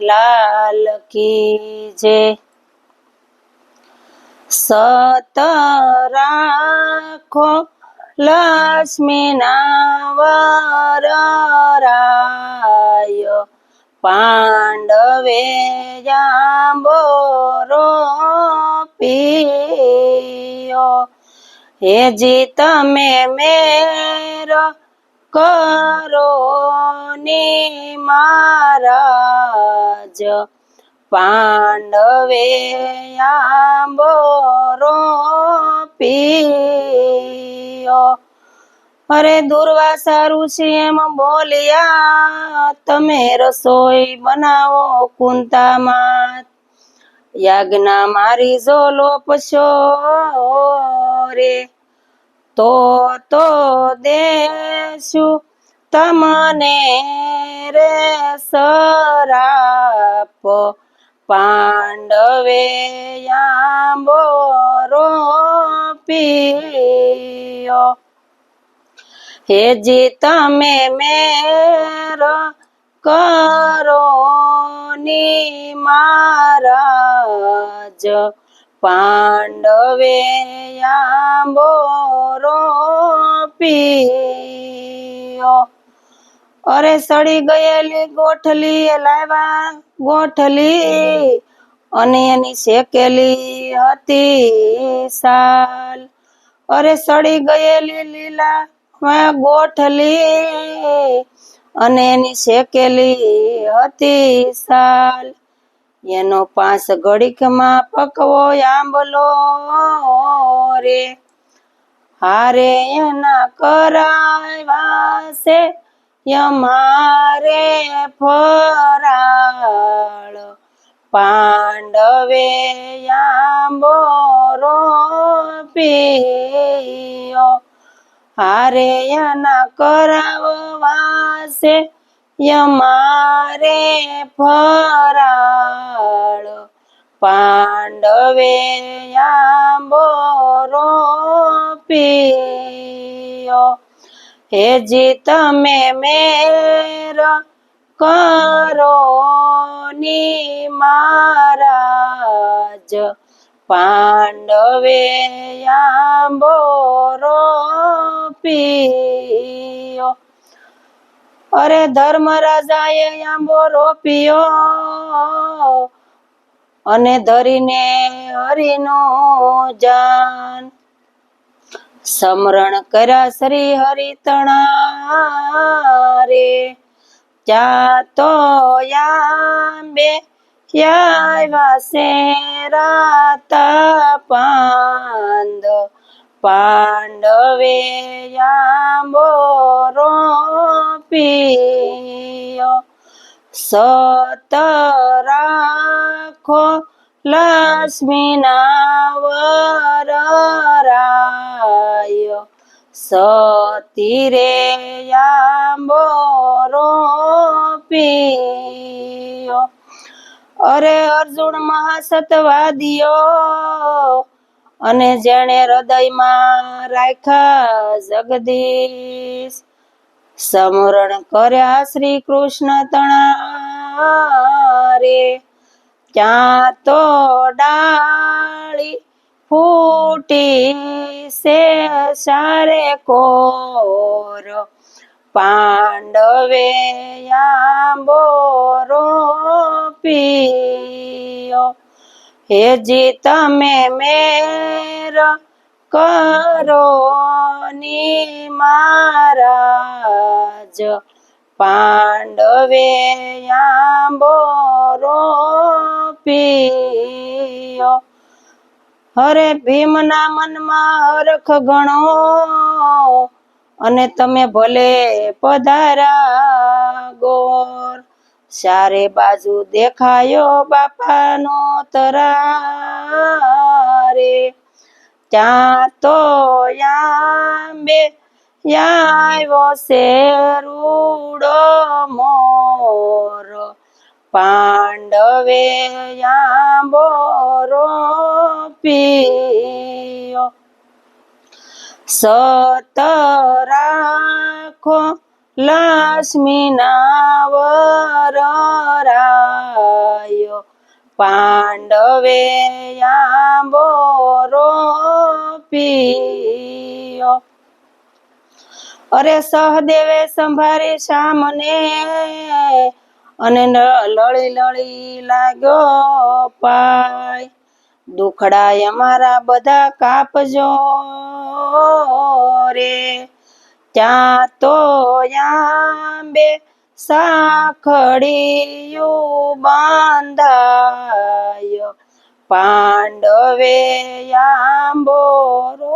લાલ કી જે સત રાખો લક્ષ્મીના વરરાય પાંડવે જાંબોરો હે હેજી તમે મેર કરો ને મહારાજ પાંડવે આંબોરો પીયો અરે દુર્વાસા ઋષિ એમ બોલ્યા, તમે રસોઈ બનાવો કુંતામાં. યાજ્ઞા મારી જો લોપશો રે. તો તો દેશું તમને રે સરાપ. પાંડવે આંબોરો હે હેજી તમે મેર કરો ની મહારાજ પાંડવે આંબોરો પીયો. અરે સડી ગયેલી ગોઠલી લાવ્યા ગોઠલી. અને એની શેકેલી હતી સાલ. અરે સડી ગયેલી લીલા ગોઠલી. અને એની શેકેલી હતી સાલ. એનો પાંચ ઘડીકમાં પકવો આંબલો રે. હારે એના કરાવ્યા છે યમારે ફરાળ. પાંડવે આંબોરો પીયો હારે એના કરાવવા છે યમારે ફરાળ પાંડવે આંબોરો પીયો. હેજી તમે મેર કરો ની મહારાજ પાંડવે આંબોરો પીયો. અરે ધર્મ રાજાએ આંબો રોપ્યો અને ધરીને હરિનો જાન. સમરણ કર્યા શ્રી હરિતણા રે જાતો યાંબે છે રાતા પાંદ. પાંડવે આંબોરો પીયો સત રાખો લક્ષ્મીના વરરાય સતી રે આંબોરો પીયો. અરે અર્જુન મહાસતવાદીઓ, અને જેણે હૃદયમાં રાખ્યા જગદીશ સમરણ કર્યા શ્રી કૃષ્ણ તણા રે ત્યાં તો ડાળી ફૂટી સે સારે કોર. પાંડવે આંબોરો પીયો હેજી તમે મેર કરો. ની મહારાજ, પાંડવે આંબો પીયો હરે ભીમના મનમાં હરખ ગણો અને તમે ભલે પધારા ગોર. ચારે બાજુ દેખાયો બાપાનો તરારે. ત્યાં તો યાંબે આવ્યો છે રૂડો મોર પાંડવે આંબોરો પીયો સત રાખો લક્ષ્મી ના વરરાયો પાંડવે આંબો રોપ્યો અરે સહદેવે સંભાળી સામને અને લળી લળી લાગ્યો પાય. દુખડાય અમારા બધા કાપજો રે. ત્યાં તો આંબે સાખડીયું બાંધાયો પાંડવે આંબો રો